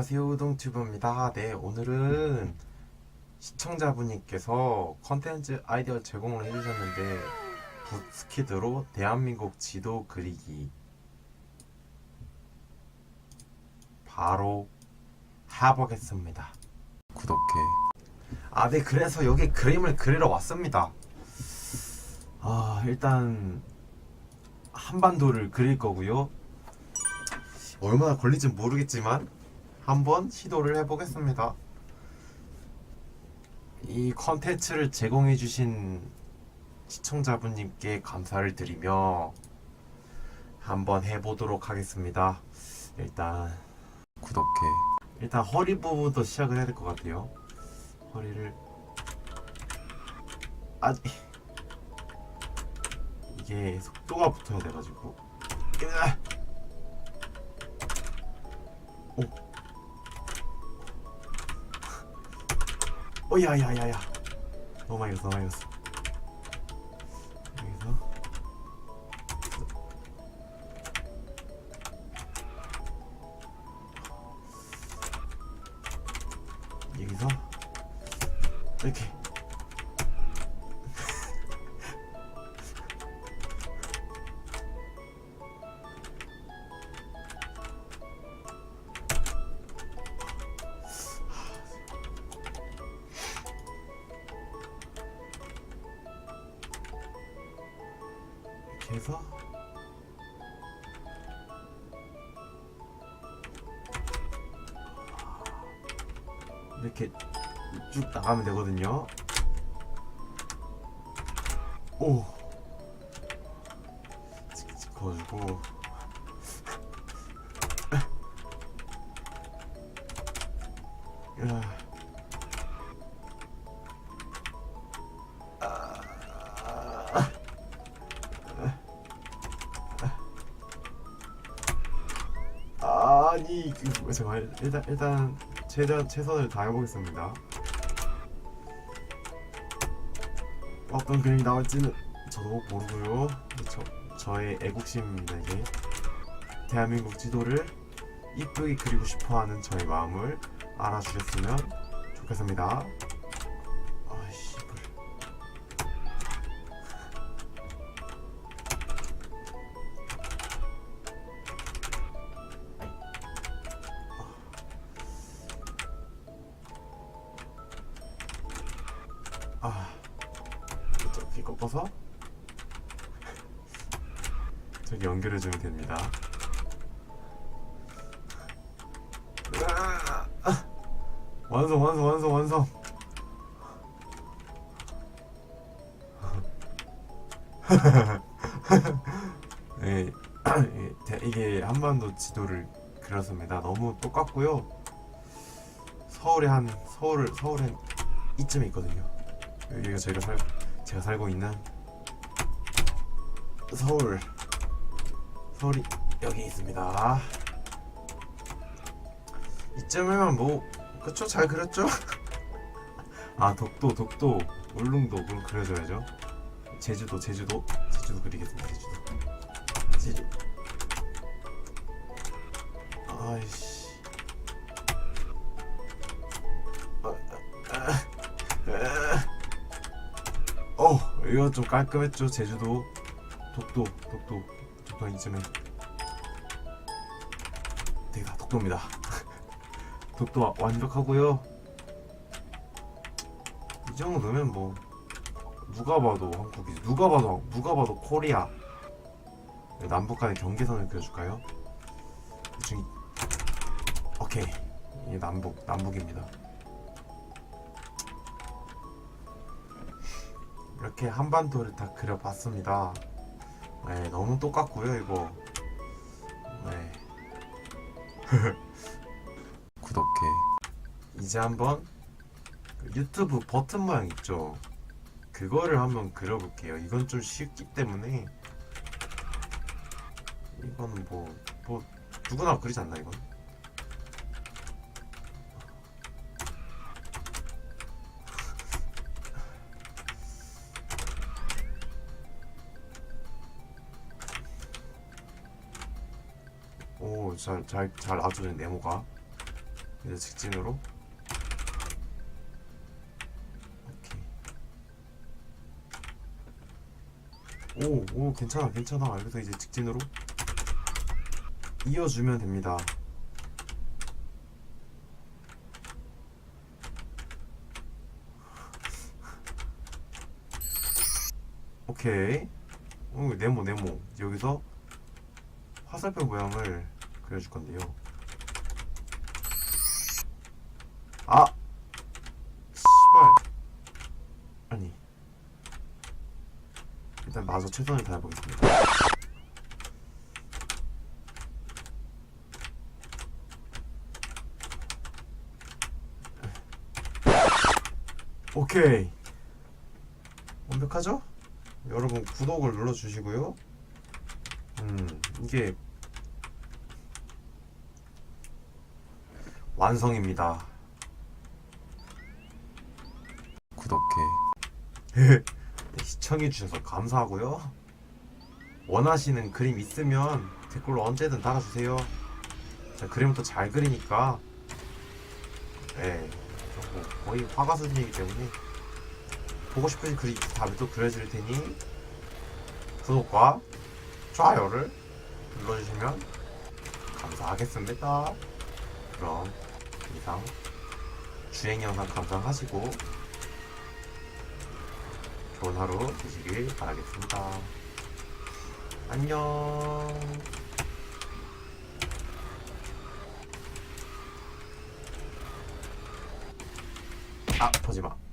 안녕하세요 우동튜브입니다. 네 오늘은 시청자분님께서 컨텐츠 아이디어 제공을 해주셨는데 붓스키드로 대한민국 지도 그리기 바로 해보겠습니다. 구독해. 아 네 그래서 여기 그림을 그리러 왔습니다. 아 일단 한반도를 그릴 거고요. 얼마나 걸릴지 모르겠지만 한번 시도를 해보겠습니다. 이 컨텐츠를 제공해주신 시청자분님께 감사를 드리며 한번 해보도록 하겠습니다. 일단 구독해. 일단 허리 부분부터 시작을 해야 될 것 같아요. 허리를 아직 이게 속도가 붙어야 돼가지고. 오. 오, 야, 야, 야, 야. 너무 많이 갔어, 너무 많이 갔어. 여기서. 여기서. 이렇게. 이렇게 해서. 이렇게 쭉 나가면 되거든요. 오. 칙칙 그어주고. 야. 아 잠깐 일단 일단 최대 최선을 다해보겠습니다. 어떤 그림이 나올지는 저도 모르고요. 저 저의 애국심입니다 이게 대한민국 지도를 이쁘게 그리고 싶어하는 저의 마음을 알아주셨으면 좋겠습니다. 아 이렇게 꺾어서 저기 연결해 주면 됩니다. 으아! 완성 완성 완성 완성. 네, 이게 한반도 지도를 그렸습니다. 너무 똑같고요. 서울에 한 서울 서울에 한 이쯤에 있거든요. 여기가 저희가 살 제가 살고 있는 서울 서울이 여기 있습니다. 이쯤이면 뭐 그쵸 잘 그렸죠? 아 독도 독도 울릉도 그럼 그려줘야죠. 제주도 제주도 제주도 그리겠습니다. 제주도 제주 아이씨 이거 좀 깔끔했죠 제주도. 독도 독도. 독도 이쯤에 되게 다 독도입니다. 독도 와- 완벽하고요. 이 정도면 뭐 누가 봐도 한국이 누가 봐도 누가 봐도 코리아. 남북 간의 경계선을 그려줄까요? 대충 이- 오케이. 이게 남북 남북입니다 이렇게 한반도를 다 그려봤습니다. 네, 너무 똑같고요, 이거. 네. 구독해. 이제 한번 그 유튜브 버튼 모양 있죠? 그거를 한번 그려볼게요. 이건 좀 쉽기 때문에 이거는 뭐, 뭐 누구나 그리지 않나 이건? 오, 잘, 잘, 잘 놔주는 네모가. 이제 직진으로 오케이 오, 오, 괜찮아, 괜찮아. 여기서 이제 직진으로 이어주면 됩니다. 오케이. 오, 네모, 네모. 여기서 화살표 모양을 그려줄 건데요. 아! 아니. 일단 마저 최선을 다해보겠습니다. 오케이. 완벽하죠? 여러분 구독을 눌러주시고요. 음, 이게 완성입니다. 구독해. 네, 시청해주셔서 감사하고요. 원하시는 그림 있으면 댓글로 언제든 달아주세요. 또잘 그리니까, 네, 뭐 거의 화가 수준이기 때문에 보고 싶으신 그림 다음에 또 그려드릴 테니 구독과 좋아요를 눌러주시면 감사하겠습니다. 그럼 이상 주행 영상 감상하시고 좋은 하루 되시길 바라겠습니다. 안녕. 아, 보지 마.